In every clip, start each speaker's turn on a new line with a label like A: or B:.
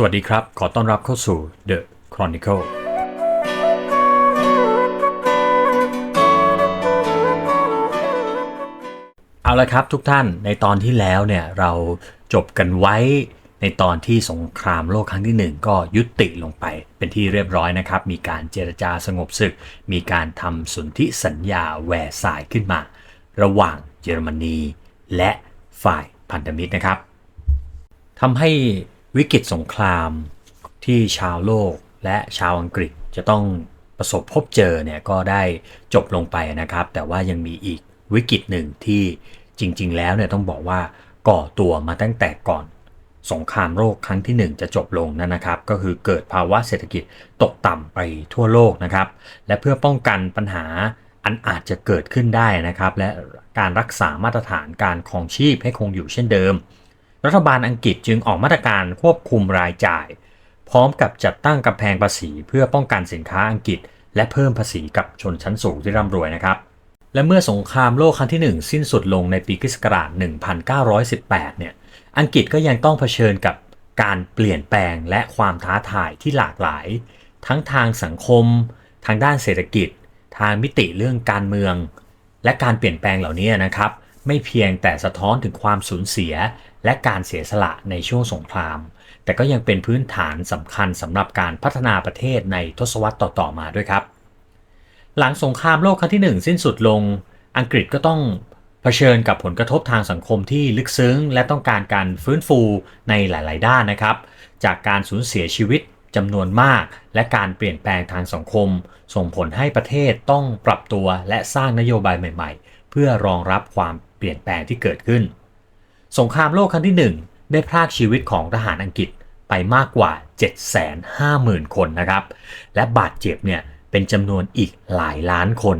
A: สวัสดีครับ ขอต้อนรับเข้าสู่ The Chronicle เอาละครับทุกท่านในตอนที่แล้วเนี่ยเราจบกันไว้ในตอนที่สงครามโลกครั้งที่หนึ่งก็ยุติลงไปเป็นที่เรียบร้อยนะครับ มีการเจรจาสงบศึก มีการทำสนธิสัญญาแวร์สายขึ้นมา ระหว่างเยอรมนี และฝ่ายพันธมิตรนะครับทำให้ วิกฤตสงครามที่ชาวโลกและชาวอังกฤษจะต้องประสบพบเจอเนี่ยก็ได้จบลงไปนะครับ แต่ว่ายังมีอีกวิกฤตหนึ่งที่จริง ๆ แล้วเนี่ยต้องบอกว่าก่อตัวมาตั้งแต่ก่อน สงครามโลกครั้งที่ 1 จะจบลงนั่นนะครับ ก็คือเกิดภาวะเศรษฐกิจตกต่ำไปทั่วโลกนะครับ และเพื่อป้องกันปัญหาอันอาจจะเกิดขึ้นได้นะครับ และการรักษามาตรฐานการครองชีพให้คงอยู่เช่นเดิม รัฐบาลอังกฤษจึงออกมาตรการควบคุมรายจ่าย พร้อมกับจัดตั้งกำแพงภาษีเพื่อป้องกันสินค้าอังกฤษ และเพิ่มภาษีกับชนชั้นสูงที่ร่ำรวยนะครับ และเมื่อสงครามโลกครั้งที่ 1 สิ้นสุดลงในปีคศ1918 เนี่ย อังกฤษก็ยังต้องเผชิญกับการเปลี่ยนแปลงและความท้าทายที่หลากหลาย ทั้งทางสังคม ทางด้านเศรษฐกิจ ทางมิติเรื่องการเมือง และการเปลี่ยนแปลงเหล่านี้นะครับ ไม่เพียงแต่สะท้อนถึงความสูญเสีย และการเสียสละในช่วงสงคราม แต่ก็ยังเป็นพื้นฐานสำคัญสำหรับการพัฒนาประเทศในทศวรรษต่อๆมาด้วยครับ หลังสงครามโลกครั้งที่ 1 สิ้นสุดลง อังกฤษก็ต้องเผชิญกับผลกระทบทางสังคมที่ลึกซึ้ง และต้องการการฟื้นฟูในหลาย ๆ ด้านนะครับ จากการสูญเสียชีวิตจำนวนมาก และการเปลี่ยนแปลงทางสังคม ส่งผลให้ประเทศต้องปรับตัวและสร้างนโยบายใหม่ ๆ เพื่อรองรับความเปลี่ยนแปลงที่เกิดขึ้น สงครามโลกครั้งที่ 1 ได้พรากชีวิตของทหารอังกฤษไปมากกว่า 750,000 คนนะครับ และบาดเจ็บเนี่ยเป็นจำนวนอีกหลายล้านคน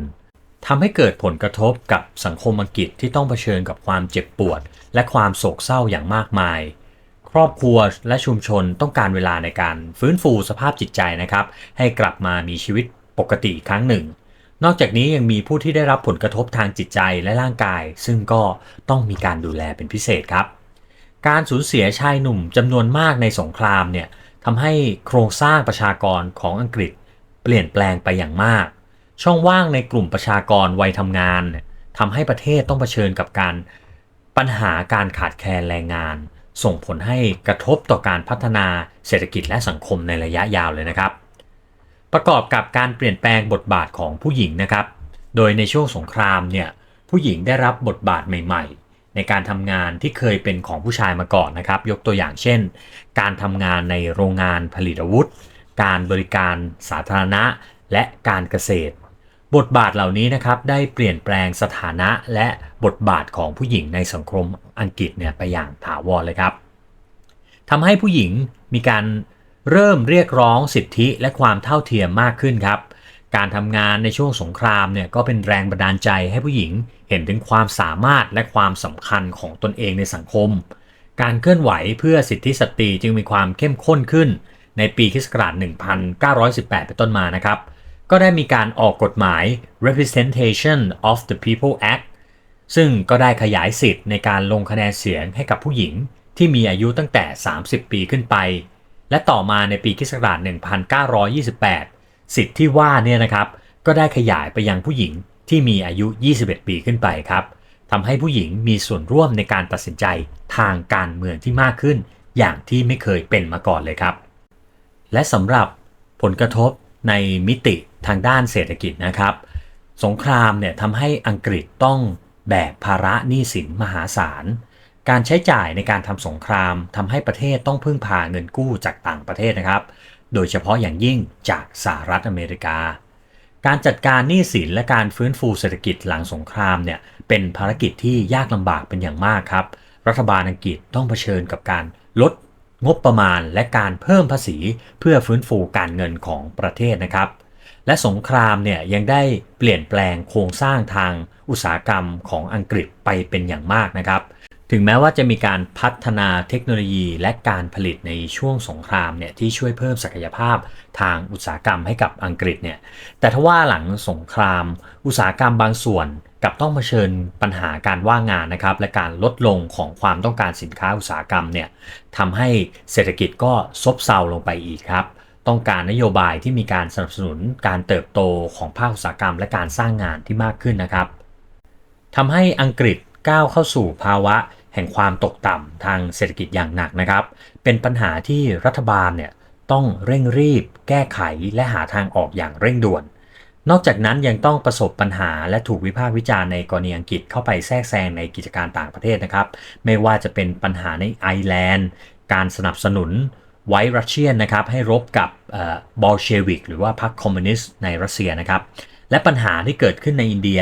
A: ทำให้เกิดผลกระทบกับสังคมอังกฤษที่ต้องเผชิญกับความเจ็บปวด และความโศกเศร้าอย่างมากมาย ครอบครัวและชุมชนต้องการเวลาในการฟื้นฟูสภาพจิตใจนะครับ ให้กลับมามีชีวิตปกติอีกครั้งหนึ่ง นอกจากนี้ยังมีผู้ที่ได้รับผลกระทบทางจิตใจและร่างกาย ซึ่งก็ต้องมีการดูแลเป็นพิเศษครับ การสูญเสียชายหนุ่มจำนวนมากในสงครามเนี่ยทำให้โครงสร้างประชากรของอังกฤษ เปลี่ยนแปลงไปอย่างมาก ช่องว่างในกลุ่มประชากรวัยทำงานทำให้ประเทศต้องเผชิญกับการปัญหาการขาดแคลนแรงงาน ส่งผลให้กระทบต่อการพัฒนาเศรษฐกิจและสังคมในระยะยาวเลยนะครับ ประกอบกับการเปลี่ยนแปลงบทบาทของผู้หญิงนะครับ โดยในช่วงสงครามเนี่ยผู้หญิงได้รับบทบาทใหม่ ๆ ในการทำงานที่เคยเป็นของผู้ชายมาก่อนนะครับ ยกตัวอย่างเช่น การทำงานในโรงงานผลิตอาวุธ การบริการสาธารณะ และการเกษตร บทบาทเหล่านี้นะครับได้เปลี่ยนแปลงสถานะและบทบาทของผู้หญิงในสังคมอังกฤษเนี่ยไปอย่างถาวรเลยครับทำให้ผู้หญิงมีการ เริ่มเรียกร้องสิทธิและความเท่าเทียมมากขึ้นครับ การทำงานในช่วงสงครามเนี่ยก็เป็นแรงบันดาลใจให้ผู้หญิงเห็นถึงความสามารถและความสำคัญของตนเองในสังคม การเคลื่อนไหวเพื่อสิทธิสตรีจึงมีความเข้มข้นขึ้น ในปีคศ1918 เป็นต้นมานะครับ ก็ได้มีการออกกฎหมาย Representation of the People Act ซึ่งก็ได้ขยายสิทธิ์ในการลงคะแนนเสียงให้กับผู้หญิงที่มีอายุตั้งแต่ 30 ปีขึ้นไป และต่อมาในปีคศ1928 สิทธิ์ที่ว่าเนี่ยนะครับ ก็ได้ขยายไปยังผู้หญิงที่มีอายุ 21 ปีขึ้นไปครับทำให้ผู้หญิงมีส่วนร่วมในการตัดสินใจทางการเมืองที่มากขึ้น อย่างที่ไม่เคยเป็นมาก่อนเลยครับ และสำหรับผลกระทบในมิติทางด้านเศรษฐกิจนะครับ สงครามเนี่ยทำให้อังกฤษต้องแบกภาระหนี้สินมหาศาล การใช้จ่ายในการทำสงครามทำให้ประเทศต้องพึ่งพาเงินกู้จากต่างประเทศนะครับ โดยเฉพาะอย่างยิ่งจากสหรัฐอเมริกา การจัดการหนี้สินและการฟื้นฟูเศรษฐกิจหลังสงครามเนี่ยเป็นภารกิจที่ยากลำบากเป็นอย่างมากครับ รัฐบาลอังกฤษต้องเผชิญกับการลดงบประมาณและการเพิ่มภาษีเพื่อฟื้นฟูการเงินของประเทศนะครับ และสงครามเนี่ยยังได้เปลี่ยนแปลงโครงสร้างทางอุตสาหกรรมของอังกฤษไปเป็นอย่างมากนะครับ ถึงแม้ว่าจะมีการพัฒนาเทคโนโลยีและการผลิตในช่วงสงครามเนี่ยที่ช่วยเพิ่มศักยภาพทางอุตสาหกรรมให้กับอังกฤษเนี่ยแต่ทว่าหลังสงคราม อุตสาหกรรมบางส่วนกับต้องเผชิญปัญหาการว่างงานนะครับและการลดลงของความต้องการสินค้าอุตสาหกรรมเนี่ยทำให้เศรษฐกิจก็ซบเซาลงไปอีกครับ ต้องการนโยบายที่มีการสนับสนุนการเติบโตของภาคอุตสาหกรรม และการสร้างงานที่มากขึ้นนะครับทำให้อังกฤษก้าวเข้าสู่ภาวะ ห่งความตกต่ำทางเศรษฐกิจอย่างหนักนะครับ เป็นปัญหาที่รัฐบาลเนี่ยต้องเร่งรีบ แก้ไขและหาทางออกอย่างเร่งด่วน นอกจากนั้นยังต้องประสบปัญหาและถูกวิพากษ์วิจารณ์ในกรณีอังกฤษเข้าไปแทรกแซงในกิจการต่างประเทศนะครับ ไม่ว่าจะเป็นปัญหาในไอร์แลนด์ การสนับสนุนไวท์รัสเซียนนะครับให้รบกับบอลเชวิกหรือว่าพรรคคอมมิวนิสต์ในรัสเซียนะครับ และปัญหาที่เกิดขึ้นในอินเดีย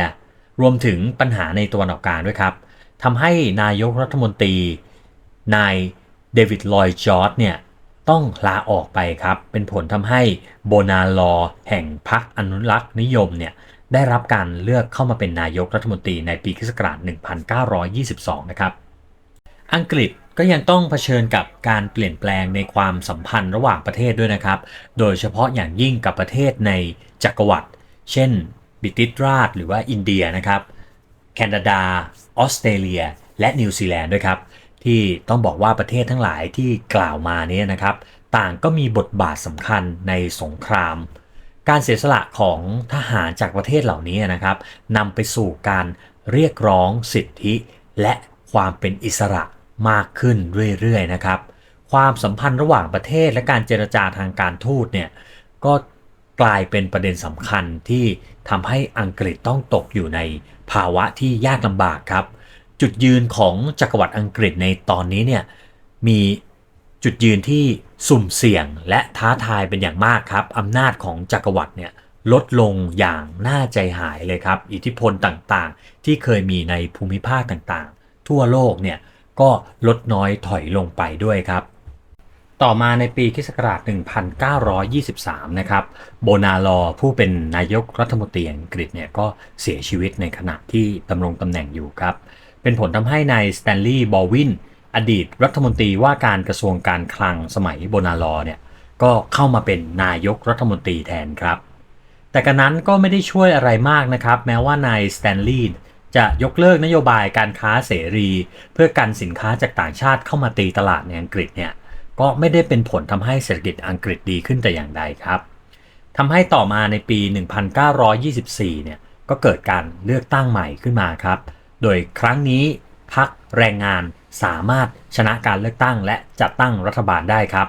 A: รวมถึงปัญหาในตะวันออกกลางด้วยครับ ทำให้นายกรัฐมนตรี นายเดวิดลอยจอร์ดเนี่ยต้องลาออกไปครับ เป็นผลทำให้โบนาลอแห่งพรรคอนุรักษ์นิยมเนี่ยได้รับการเลือกเข้ามาเป็นนายกรัฐมนตรีในปีคศ1922 นะครับ อังกฤษก็ยังต้องเผชิญกับการเปลี่ยนแปลงในความสัมพันธ์ระหว่างประเทศด้วยนะครับ โดยเฉพาะอย่างยิ่งกับประเทศในจักรวรรดิ เช่น บิติตราชหรือว่าอินเดียนะครับ แคนาดา ออสเตรเลีย และนิวซีแลนด์ด้วยครับ ที่ต้องบอกว่าประเทศทั้งหลายที่กล่าวมานี้นะครับ ต่างก็มีบทบาทสำคัญในสงคราม การเสียสละของทหารจากประเทศเหล่านี้นะครับนำไปสู่การเรียกร้องสิทธิ และความเป็นอิสระมากขึ้นเรื่อยๆนะครับ ความสัมพันธ์ระหว่างประเทศและการเจรจาทางการทูตเนี่ยก็กลายเป็นประเด็นสำคัญที่ทำให้อังกฤษต้องตกอยู่ใน ภาวะที่ยากลำบากครับ จุดยืนของจักรวรรดิอังกฤษในตอนนี้เนี่ยมีจุดยืนที่สุ่มเสี่ยงและท้าทายเป็นอย่างมากครับอำนาจของจักรวรรดิเนี่ยลดลงอย่างน่าใจหายเลยครับ อิทธิพลต่างๆ ที่เคยมีในภูมิภาคต่างๆ ทั่วโลกเนี่ยก็ลดน้อยถอยลงไปด้วยครับ ต่อมาในปีคศ1923 นะครับ โบนาลอผู้เป็นนายกรัฐมนตรีอังกฤษเนี่ยก็เสียชีวิตในขณะที่ดำรงตำแหน่งอยู่ครับ เป็นผลทำให้นายสแตนลีย์บอลวินอดีตรัฐมนตรีว่าการกระทรวงการคลังสมัยโบนาลอเนี่ยก็เข้ามาเป็นนายกรัฐมนตรีแทนครับ แต่กันนั้นก็ไม่ได้ช่วยอะไรมากนะครับ แม้ว่านายสแตนลีย์จะยกเลิกนโยบายการค้าเสรี เพื่อกันสินค้าจากต่างชาติเข้ามาตีตลาดในอังกฤษเนี่ย ก็ไม่ได้เป็นผลทำให้เศรษฐกิจอังกฤษดีขึ้นแต่อย่างใดครับทำให้ต่อมาในปี 1924 เนี่ยก็เกิดการเลือกตั้งใหม่ขึ้นมาครับ โดยครั้งนี้พรรคแรงงานสามารถชนะการเลือกตั้งและจัดตั้งรัฐบาลได้ครับ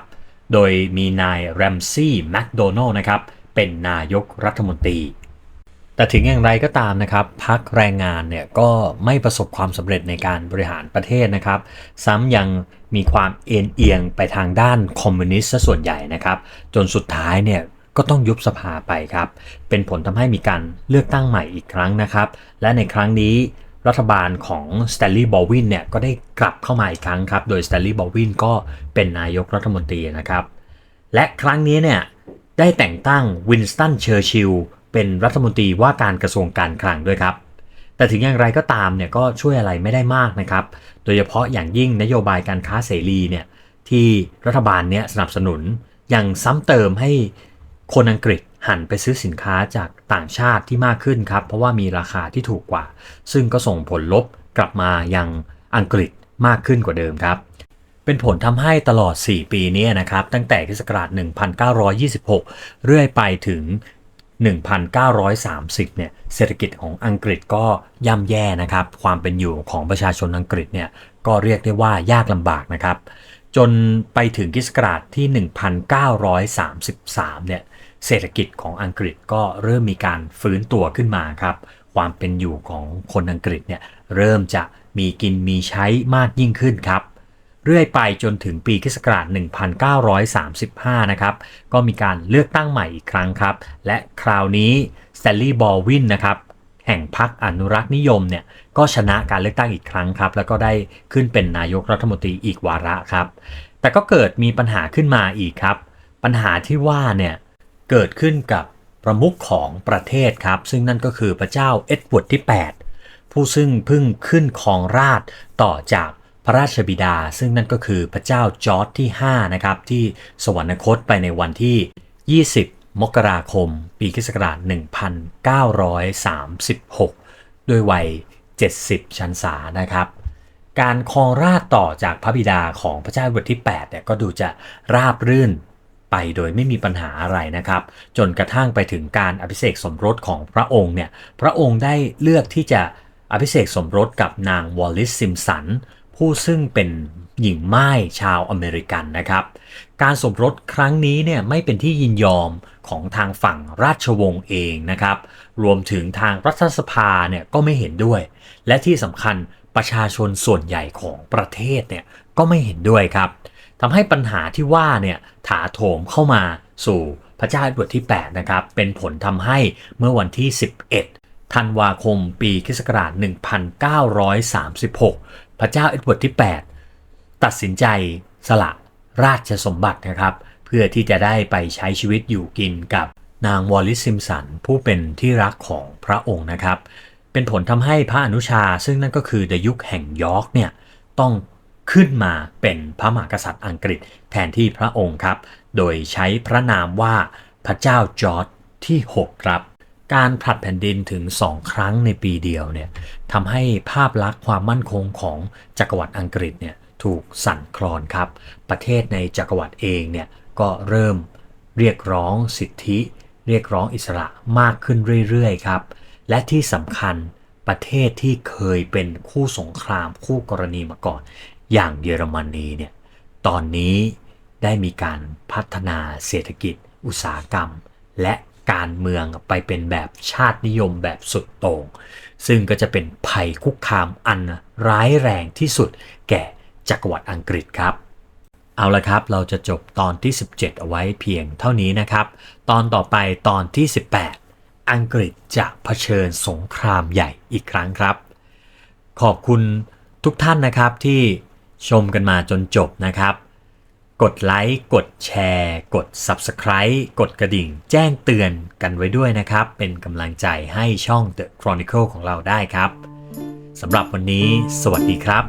A: โดยมีนายแรมซี่แมคโดนัลล์นะครับ เป็นนายกรัฐมนตรี แต่ถึงอย่างไรก็ตามนะครับพรรคแรงงานเนี่ยก็ไม่ประสบความสำเร็จในการบริหารประเทศนะครับ ซ้ำยังมีความเอ็นเอียงไปทางด้านคอมมิวนิสต์ส่วนใหญ่นะครับ จนสุดท้ายเนี่ยก็ต้องยุบสภาไปครับ เป็นผลทำให้มีการเลือกตั้งใหม่อีกครั้งนะครับ และในครั้งนี้รัฐบาลของสแตนลีย์บอลวินเนี่ยก็ได้กลับเข้ามาอีกครั้งครับ โดยสแตนลีย์บอลวินก็เป็นนายกรัฐมนตรีนะครับ และครั้งนี้เนี่ยได้แต่งตั้งวินสตันเชอร์ชิล เป็นรัฐมนตรีว่าการกระทรวงการคลังด้วยครับ แต่ถึงอย่างไรก็ตามเนี่ยก็ช่วยอะไรไม่ได้มากนะครับ โดยเฉพาะอย่างยิ่งนโยบายการค้าเสรีเนี่ยที่รัฐบาลเนี่ยสนับสนุนยังซ้ำเติมให้คนอังกฤษหันไปซื้อสินค้าจากต่างชาติที่มากขึ้นครับ เพราะว่ามีราคาที่ถูกกว่า ซึ่งก็ส่งผลลบกลับมายังอังกฤษมากขึ้นกว่าเดิมครับ เป็นผลทำให้ตลอด 4 ปีนี้นะครับ ตั้งแต่คศ1926 เรื่อยไปถึง 1930 เนี่ยเศรษฐกิจของอังกฤษก็ย่ำแย่นะครับ ความเป็นอยู่ของประชาชนอังกฤษเนี่ยก็เรียกได้ว่ายากลำบากนะครับ จนไปถึงคศที่ 1933 เนี่ยเศรษฐกิจของอังกฤษก็เริ่มมีการฟื้นตัวขึ้นมาครับ ความเป็นอยู่ของคนอังกฤษเนี่ยเริ่มจะมีกินมีใช้มากยิ่งขึ้นครับ เรื่อยไปจนถึงปีคศ1935 นะครับ ก็มีการเลือกตั้งใหม่อีกครั้งครับ และคราวนี้สแตนลีย์บอลวินนะครับแห่งพรรคอนุรักษ์นิยมเนี่ยก็ชนะการเลือกตั้งอีกครั้งครับ แล้วก็ได้ขึ้นเป็นนายกรัฐมนตรีอีกวาระครับ แต่ก็เกิดมีปัญหาขึ้นมาอีกครับ ปัญหาที่ว่าเนี่ยเกิดขึ้นกับประมุขของประเทศครับ ซึ่งนั่นก็คือพระเจ้าเอ็ดเวิร์ดที่ 8 ผู้ซึ่งเพิ่งขึ้นครองราชต่อจาก พระราชบิดา ซึ่งนั่นก็คือพระเจ้าจอร์จที่5นะครับที่สวรรคตไปในวันที่ 20 มกราคม ปีคศ1936 ด้วยวัย 70 ชันษานะครับการครองราชต่อจากพระบิดาของพระเจ้าเวิร์ดที่8เนี่ยก็ดูจะราบรื่นไปโดยไม่มีปัญหาอะไรนะครับ จนกระทั่งไปถึงการอภิเษกสมรสของพระองค์เนี่ยพระองค์ได้เลือกที่จะอภิเษกสมรสกับนางวอลลิสซิมสัน ผู้ซึ่งเป็นหญิงไม้ชาวอเมริกันนะครับ การสมรสครั้งนี้เนี่ยไม่เป็นที่ยินยอมของทางฝั่งราชวงศ์เองนะครับ รวมถึงทางรัฐสภาเนี่ยก็ไม่เห็นด้วย และที่สำคัญประชาชนส่วนใหญ่ของประเทศเนี่ยก็ไม่เห็นด้วยครับทำให้ปัญหาที่ว่าเนี่ยถาโถมเข้ามาสู่พระเจ้าเอ็ดเวิร์ดที่ 8 นะครับ เป็นผลทำให้เมื่อวันที่ 11ธันวาคมปีคศ1936 พระเจ้าเอ็ดเวิร์ดที่ 8 ตัดสินใจสละราชสมบัตินะครับ เพื่อที่จะได้ไปใช้ชีวิตอยู่กินกับนางวอลลิสซิมสัน ผู้เป็นที่รักของพระองค์นะครับ เป็นผลทำให้พระอนุชาซึ่งนั่นก็คือในยุคแห่งยอร์กเนี่ยต้องขึ้นมาเป็นพระมหากษัตริย์อังกฤษแทนที่พระองค์ครับ โดยใช้พระนามว่าพระเจ้าจอร์จที่ 6 ครับ การผลัดแผ่นดินถึง 2 ครั้งในปีเดียวเนี่ยทำให้ภาพลักษณ์ความมั่นคงของจักรวรรดิอังกฤษเนี่ยถูกสั่นคลอนครับ ประเทศในจักรวรรดิเองเนี่ยก็เริ่มเรียกร้องสิทธิ เรียกร้องอิสระมากขึ้นเรื่อยๆครับ และที่สำคัญประเทศที่เคยเป็นคู่สงครามคู่กรณีมาก่อน อย่างเยอรมนีเนี่ยตอนนี้ได้มีการพัฒนาเศรษฐกิจ อุตสาหกรรม และ การเมืองไปเป็นแบบชาตินิยมแบบสุดโต่งซึ่งก็จะเป็นภัยคุกคามอันร้ายแรงที่สุดแก่จักรวรรดิอังกฤษครับ เอาละครับ เราจะจบตอนที่ 17 เอาไว้เพียงเท่านี้นะครับ ตอนต่อไปตอนที่ 18 อังกฤษจะเผชิญสงครามใหญ่อีกครั้งครับ ขอบคุณทุกท่านนะครับที่ชมกันมาจนจบนะครับ กดไลค์ กดแชร์ กด Subscribe กดกระดิ่ง แจ้งเตือนกันไว้ด้วยนะครับ เป็นกำลังใจให้ช่อง The Chronicle ของเราได้ครับ สำหรับวันนี้ สวัสดีครับ